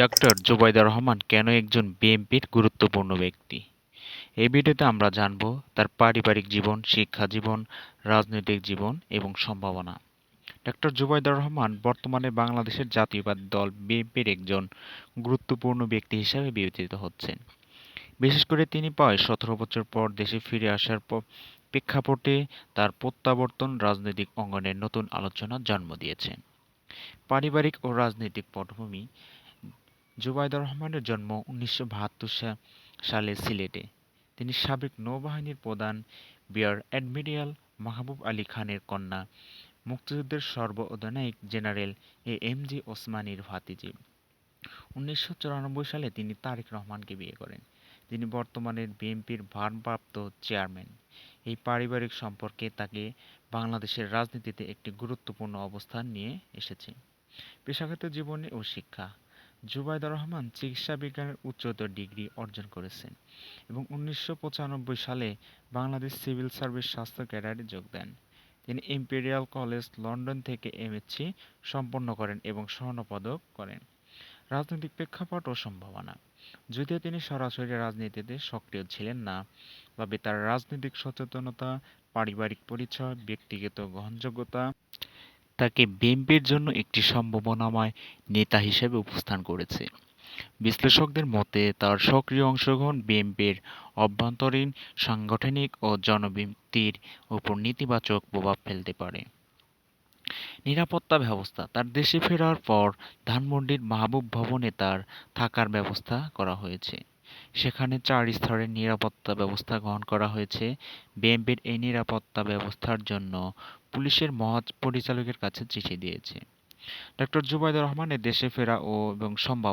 Doctor Zubaidur Rahman কেন একজন বিএনপির গুরুত্বপূর্ণ ব্যক্তি? এই ভিডিওতে আমরা জানব তার পারিবারিক জীবন, শিক্ষা জীবন, রাজনৈতিক জীবন এবং সম্ভাবনা। ডক্টর জুবাইদুর রহমান বর্তমানে বাংলাদেশের জাতীয়বাদী দল বিএনপির একজন গুরুত্বপূর্ণ ব্যক্তি হিসাবে বিবেচিত হচ্ছেন। বিশেষ করে তিনি প্রায় সতেরো বছর পর দেশে ফিরে আসার প্রেক্ষাপটে তার প্রত্যাবর্তন রাজনৈতিক অঙ্গনে নতুন আলোচনার জন্ম দিয়েছে পারিবারিক ও রাজনৈতিক পটভূমি জুবাইদুর রহমানের জন্ম উনিশশো বাহাত্তর সালে সিলেটে। তিনি সাবেক নৌবাহিনীর প্রধান বিয়ার অ্যাডমিরাল মাহবুব আলী খানের কন্যা, মুক্তিযুদ্ধের সর্ব অধিনায়ক জেনারেল এ এম জি ওসমানীর ভাতিজি। উনিশশো চুরানব্বই সালে তিনি তারেক রহমানকে বিয়ে করেন। তিনি বর্তমানে বিএনপির ভারপ্রাপ্ত চেয়ারম্যান। এই পারিবারিক সম্পর্কে তাকে বাংলাদেশের রাজনীতিতে একটি গুরুত্বপূর্ণ অবস্থান নিয়ে এসেছে। পেশাগত জীবনে ও শিক্ষা। জুবাইদুর রহমান চিকিৎসা বিজ্ঞানের উচ্চতর ডিগ্রি অর্জন করেছেন এবং উনিশশো পঁচানব্বই সালে বাংলাদেশ সিভিল সার্ভিস স্বাস্থ্য ক্যাডারে যোগ দেন। তিনি ইম্পেরিয়াল কলেজ লন্ডন থেকে এমএসসি সম্পন্ন করেন এবং স্বর্ণপদক করেন। রাজনৈতিক প্রেক্ষাপট ও সম্ভাবনা। যদিও তিনি সরাসরি রাজনীতিতে সক্রিয় ছিলেন না, তবে তার রাজনৈতিক সচেতনতা, পারিবারিক পরিচয়, ব্যক্তিগত গ্রহণযোগ্যতা তাকে বিএনপির জন্য একটি সম্ভাবনাময় নেতা হিসেবে উপস্থান করেছে। বিশ্লেষকদের মতে, তার সক্রিয় অংশগ্রহণ বিএনপির অভ্যন্তরীণ, সাংগঠনিক ও জনভিত্তির উপর নেতিবাচক প্রভাব ফেলতে পারে। নিরাপত্তা ব্যবস্থা, তার দেশে ফেরার পর ধানমন্ডির মাহবুব ভবনে তার থাকার ব্যবস্থা করা হয়েছে। সেখানে চার স্তরের নিরাপত্তা ব্যবস্থা গ্রহণ করা হয়েছে বিএনপির এই নিরাপত্তা ব্যবস্থার জন্য। পুলিশের মহাপরিচালকের কাছে চিঠি দিয়েছে। ডক্টর জুবাইদুর রহমানের দেশে ফেরা ও এবং সম্ভাবনা